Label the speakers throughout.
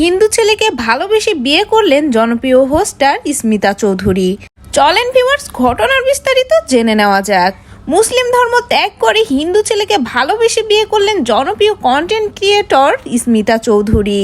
Speaker 1: হিন্দু ছেলেকে ভালোবেসে বিয়ে করলেন জনপ্রিয় হোস্টার স্মিতা চৌধুরী। চলেন ভিউয়ার্স ঘটনার বিস্তারিত জেনে নেওয়া যাক। মুসলিম ধর্ম ত্যাগ করে হিন্দু ছেলেকে ভালোবেসে বিয়ে করলেন জনপ্রিয় কন্টেন্ট ক্রিয়েটর স্মিতা চৌধুরী।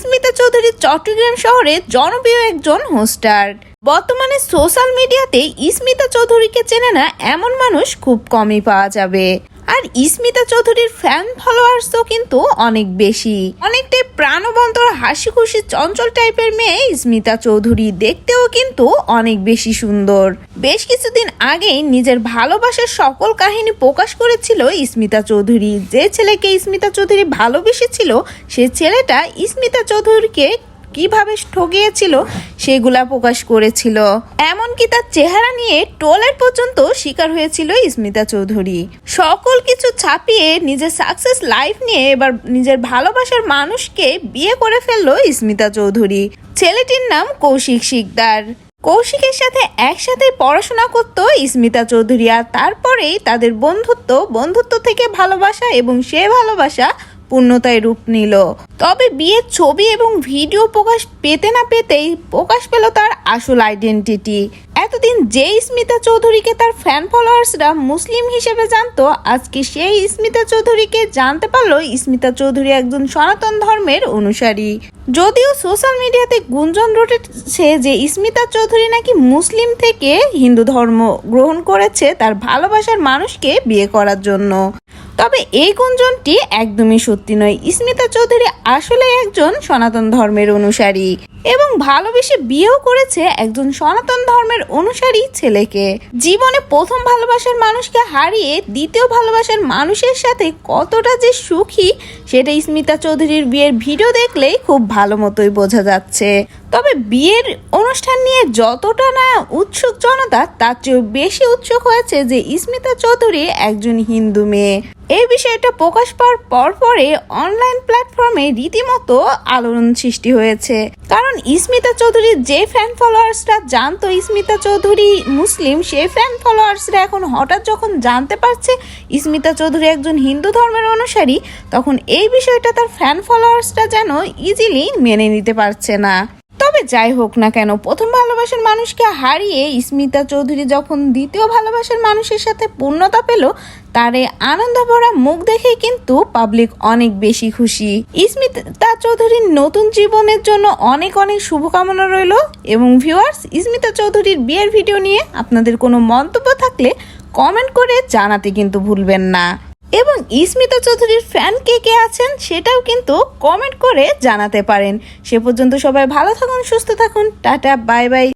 Speaker 1: স্মিতা চৌধুরী চট্টগ্রাম শহরে জনপ্রিয় একজন হোস্টার বর্তমানে সোশ্যাল মিডিয়াতে স্মিতা চৌধুরীকে চেনে না এমন মানুষ খুব কমই পাওয়া যাবে। আর স্মিতা চৌধুরীর ফ্যান ফলোয়ার্সও কিন্তু অনেক বেশি। অনেকটাই প্রাণবন্ত হাসি খুশি চঞ্চল টাইপের মেয়ে স্মিতা চৌধুরী দেখতেও কিন্তু অনেক বেশি সুন্দর। বেশ কিছুদিন আগেই নিজের ভালোবাসার সকল কাহিনী প্রকাশ করেছিল স্মিতা চৌধুরী। যে ছেলেকে স্মিতা চৌধুরী ভালোবেসেছিল, সে ছেলেটা স্মিতা চৌধুরীকে কীভাবে ঠগিয়েছিল সেগুলা প্রকাশ করেছিল। এমনকি তার চেহারা নিয়ে টোলের পর্যন্ত শিকার হয়েছিল স্মিতা চৌধুরী। সকল কিছু ছাপিয়ে নিজের সাকসেস লাইফ নিয়ে এবার নিজের ভালোবাসার মানুষকে বিয়ে করে ফেলল স্মিতা চৌধুরী। ছেলেটির নাম কৌশিক শিকদার। কৌশিকের সাথে একসাথে পড়াশোনা করতো স্মিতা চৌধুরী আর তারপরেই তাদের বন্ধুত্ব বন্ধুত্ব থেকে ভালোবাসা এবং সে ভালোবাসা পূর্ণতায় রূপ নিল। তবে বিয়ের ছবি এবং ভিডিও প্রকাশ পেতে না পেতেই প্রকাশ পেল তার আসল আইডেন্টিটি এতদিন যে স্মিতা চৌধুরীকে তার ফ্যান ফলোয়ার্সরা মুসলিম হিসেবে জানতো, আজকে সেই স্মিতা চৌধুরীকে জানতে পারল স্মিতা চৌধুরী একজন সনাতন ধর্মের অনুসারী। যদিও সোশ্যাল মিডিয়াতে গুঞ্জন রটেছে যে স্মিতা চৌধুরী নাকি মুসলিম থেকে হিন্দু ধর্ম গ্রহণ করেছে তার ভালোবাসার মানুষকে বিয়ে করার জন্য। তবে এই গুঞ্জনটি একদমই সত্যি নয়। স্মিতা চৌধুরী আসলে একজন সনাতন ধর্মের অনুসারী এবং ভালোবেসে বিয়েও করেছে একজন সনাতন ধর্মের অনুসারী ছেলেকে। জীবনে প্রথম ভালোবাসার মানুষকে হারিয়ে দ্বিতীয় ভালোবাসার মানুষের সাথে কতটা যে সুখী সেটা স্মিতা চৌধুরীর বিয়ের ভিডিও দেখলেই খুব ভালো মতোই বোঝা যাচ্ছে। তবে বিয়ের অনুষ্ঠান নিয়ে যতটা না উৎসুক জনতা, তার চেয়েও বেশি উৎসুক হয়েছে যে স্মিতা চৌধুরী একজন হিন্দু মেয়ে। এই বিষয়টা প্রকাশ পাওয়ার পর পরে অনলাইন প্ল্যাটফর্মে রীতিমতো আলোড়ন সৃষ্টি হয়েছে। কারণ স্মিতা চৌধুরীর যে ফ্যান ফলোয়ার্সরা জানতো স্মিতা চৌধুরী মুসলিম, সেই ফ্যান ফলোয়ার্সরা এখন হঠাৎ যখন জানতে পারছে স্মিতা চৌধুরী একজন হিন্দু ধর্মের অনুসারী, তখন এই বিষয়টা তার ফ্যান ফলোয়ার্সরা যেন ইজিলি মেনে নিতে পারছে না। তবে যাই হোক না কেন, প্রথম ভালোবাসার মানুষকে হারিয়ে স্মিতা চৌধুরী যখন দ্বিতীয় ভালোবাসার মানুষের সাথে পূর্ণতা পেল, তার এই আনন্দ ভরা মুখ দেখে কিন্তু পাবলিক অনেক বেশি খুশি। স্মিতা চৌধুরীর নতুন জীবনের জন্য অনেক অনেক শুভকামনা রইল এবং ভিউয়ার্স স্মিতা চৌধুরীর বিয়ের ভিডিও নিয়ে আপনাদের কোনো মন্তব্য থাকলে কমেন্ট করে জানাতে কিন্তু ভুলবেন না। এবং ইস্মিতা চৌধুরীর ফ্যান কে কে আছেন সেটাও কিন্তু কমেন্ট করে জানাতে পারেন। সে পর্যন্ত সবাই ভালো থাকুন, সুস্থ থাকুন, টাটা বাই বাই